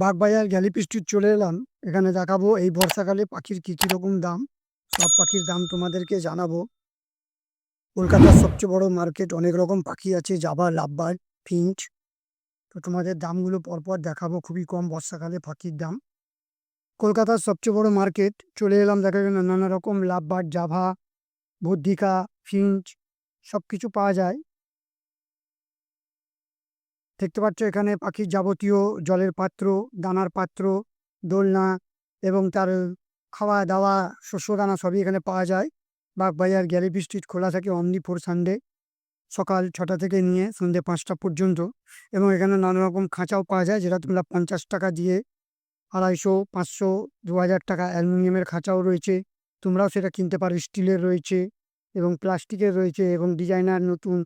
Bagbazar গ্যালিপি street চলে এলাম। এখানে দেখাবো এই বর্ষাকালে পাখির কী কী রকম দাম। সব পাখির দাম তোমাদেরকে জানাব। কলকাতার সবচেয়ে বড় মার্কেট অনেক রকম পাখি আছে, জাবা, লাভবার, ফিঞ্চ। তো তোমাদের দামগুলো পরপর দেখাবো, খুবই কম বর্ষাকালে পাখির দাম। কলকাতার সবচেয়ে বড় মার্কেট, চলে এলাম দেখা গেল নানা রকম লাভবার, জাভা, বদ্রিকা, ফিঞ্চ সব কিছু পাওয়া যায়। দেখতে পাচ্ছ এখানে পাখির যাবতীয় জলের পাত্র, দানার পাত্র, দোলনা এবং তার খাওয়া দাওয়া, শস্য দানা সবই এখানে পাওয়া যায়। বাগবাজার গ্যালিপি স্ট্রিট খোলা থাকে অমনি ফোর সানডে, সকাল ছটা থেকে নিয়ে সন্ধ্যে পাঁচটা পর্যন্ত এবং এখানে নানা রকম খাঁচাও পাওয়া যায় যেটা তোমরা পঞ্চাশ টাকা দিয়ে আড়াইশো, পাঁচশো, দু হাজার টাকা অ্যালুমিনিয়ামের খাঁচাও রয়েছে। তোমরাও সেটা কিনতে পারো, স্টিলের রয়েছে এবং প্লাস্টিকের রয়েছে এবং ডিজাইনার নতুন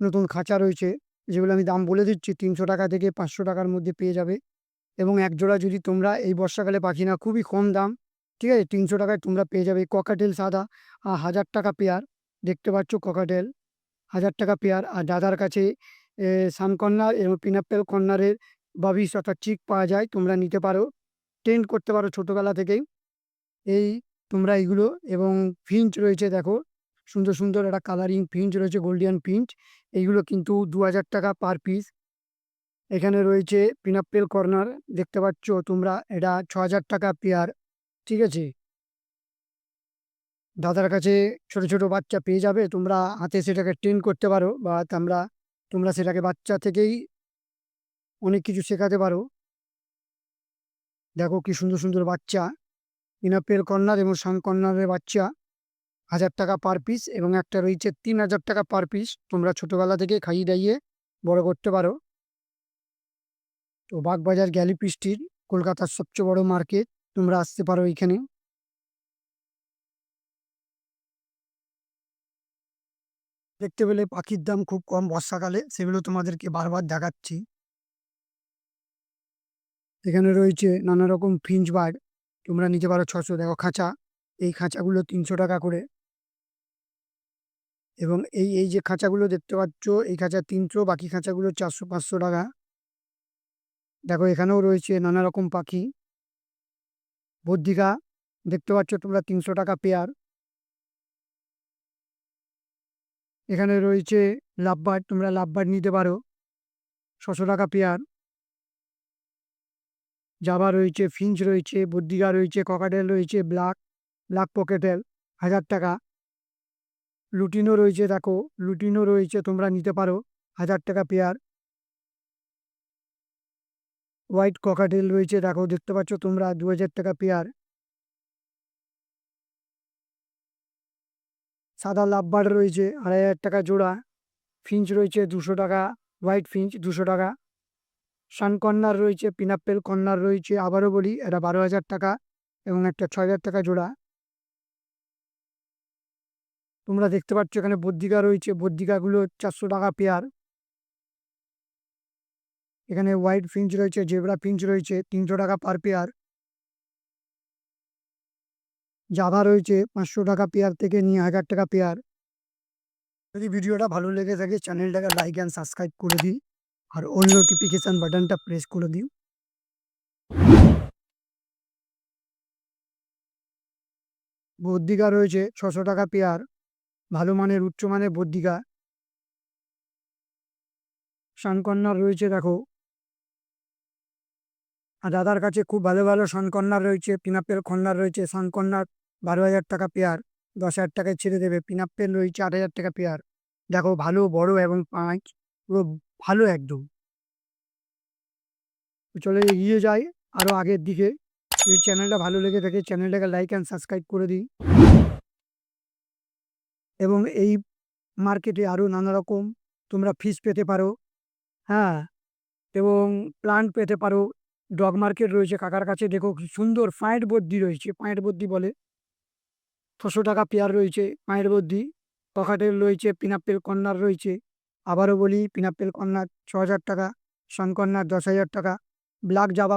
নতুন খাঁচা রয়েছে। যেগুলো আমি দাম বলে দিচ্ছি, তিনশো টাকা থেকে পাঁচশো টাকার মধ্যে পেয়ে যাবে। এবং এক জোড়া যদি তোমরা এই বর্ষাকালে পাখি না খুবই কম দাম, ঠিক আছে? তিনশো টাকায় তোমরা পেয়ে যাবে। ককাটেল সাদা আর হাজার টাকা পেয়ার, দেখতে পাচ্ছ ককাটেল। হাজার টাকা পেয়ার, আর দাদার কাছে সানকর্নার এবং পিনাপেল কর্নারের বাবিস অর্থাৎ চিক পাওয়া যায়, তোমরা নিতে পারো। টেন্ট করতে পারো ছোটোবেলা থেকেই। এই তোমরা এইগুলো এবং ফিঞ্চ রয়েছে, দেখো। সুন্দর সুন্দর একটা কালারিং ফিঞ্চ রয়েছে গোল্ডিয়ান ফিঞ্চ এইগুলো কিন্তু দু হাজার টাকা পার পিস এখানে রয়েছে পিনাপেল কর্নার দেখতে পাচ্ছ তোমরা এটা ছ টাকা পেয়ার ঠিক আছে? দাদার কাছে ছোট ছোট বাচ্চা পেয়ে যাবে, তোমরা হাতে সেটাকে ট্রেন করতে পারো বা তোমরা তোমরা সেটাকে বাচ্চা থেকেই অনেক কিছু শেখাতে পারো। দেখো কি সুন্দর সুন্দর বাচ্চা। পিনাপেল কর্নার এবং সান কর্নারের বাচ্চা। হাজার টাকা পার পিস এবং একটা রয়েছে তিন হাজার টাকা পার পিস তোমরা ছোটোবেলা থেকে খাইয়ে দাইয়ে বড় করতে পারো। তো বাগবাজার গ্যালিপি স্ট্রিট কলকাতার সবচেয়ে বড় মার্কেট তোমরা আসতে পারো এইখানে। দেখতে পেলে পাখির দাম খুব কম বর্ষাকালে, সেগুলো তোমাদেরকে বারবার দেখাচ্ছি। এখানে রয়েছে নানা রকম ফিঞ্চ বার্ড তোমরা নিতে পারো ছশো দেখো খাঁচা, এই খাঁচাগুলো তিনশো টাকা করে। এবং এই এই যে খাঁচাগুলো দেখতে পাচ্ছ, এই খাঁচা তিনশো, বাকি খাঁচাগুলো চারশো, পাঁচশো টাকা। দেখো, এখানেও রয়েছে নানা রকম পাখি। বদ্রিকা, দেখতে পাচ্ছ তোমরা তিনশো টাকা পেয়ার। এখানে রয়েছে লাভবার্ড, তোমরা লাভবার্ড নিতে পারো। ছশো টাকা পেয়ার। জাভা রয়েছে, ফিঞ্চ রয়েছে, বদ্রিকা রয়েছে, ককাটেল রয়েছে ব্ল্যাক ব্ল্যাক পকেটেল, হাজার টাকা। লুটিনো রয়েছে দেখো লুটিনও রয়েছে, তোমরা নিতে পারো হাজার টাকা পেয়ার। হোয়াইট ককাটেল রয়েছে দেখো, দেখতে পাচ্ছ তোমরা দু হাজার টাকা পেয়ার। সাদা লাভবার্ড রয়েছে আড়াই হাজার টাকা জোড়া। ফিঞ্চ রয়েছে দুশো টাকা, হোয়াইট ফিঞ্চ দুশো টাকা। সান কর্নার রয়েছে পিনাপেল কর্নার রয়েছে, আবারও বলি, এটা বারো হাজার টাকা এবং একটা ছয় হাজার টাকা জোড়া। তোমরা দেখতে পাচ্ছ এখানে বদ্রিকা রয়েছে। বদ্রিকাগুলো চারশো টাকা পেয়ার এখানে হোয়াইট ফিঞ্চ রয়েছে জেব্রা ফিঞ্চ রয়েছে, তিনশো টাকা পার পেয়ার জাভা রয়েছে, পাঁচশো টাকা পেয়ার থেকে নিয়ে হাজার টাকা পেয়ার যদি ভিডিওটা ভালো লেগে থাকে চ্যানেলটাকে লাইক অ্যান্ড সাবস্ক্রাইব করে দিই। আর অল নোটিফিকেশান বাটনটা প্রেস করে দিই বদ্রিকা রয়েছে, ছশো টাকা পেয়ার ভালো মানের উচ্চমানের বদ্রিকা সানকন্যার রয়েছে, দেখো। আর দাদার কাছে খুব ভালো ভালো সানকন্যার রয়েছে পিনাপেল কন্যার রয়েছে। সানকন্যার বারো হাজার টাকা পেয়ার, দশ হাজার টাকায় ছেড়ে দেবে। পিনাপেল রয়েছে আট হাজার টাকা পেয়ার। দেখো, ভালো, বড় এবং পাঁচ, পুরো ভালো একদম। চলে এগিয়ে যাই আরও আগের দিকে। যদি চ্যানেলটা ভালো লেগে থাকে, চ্যানেলটাকে লাইক অ্যান্ড সাবস্ক্রাইব করে দিই। এবং এই মার্কেটে আরও নানা রকম তোমরা ফিস পেতে পারো। হ্যাঁ এবং প্লান্ট পেতে পারো। ডগ মার্কেট রয়েছে কাকার কাছে। দেখো সুন্দর পায়ের বদ্যি রয়েছে। পায়ের বদ্যি বলে। ছশো টাকা পেয়ার রয়েছে পায়ের বদ্যি পকাটের রয়েছে পিনাপেল কর্নার রয়েছে। আবারও বলি পিনাপেল কর্নার ছ হাজার টাকা সনকর্নার দশ হাজার টাকা। ব্ল্যাক জাবা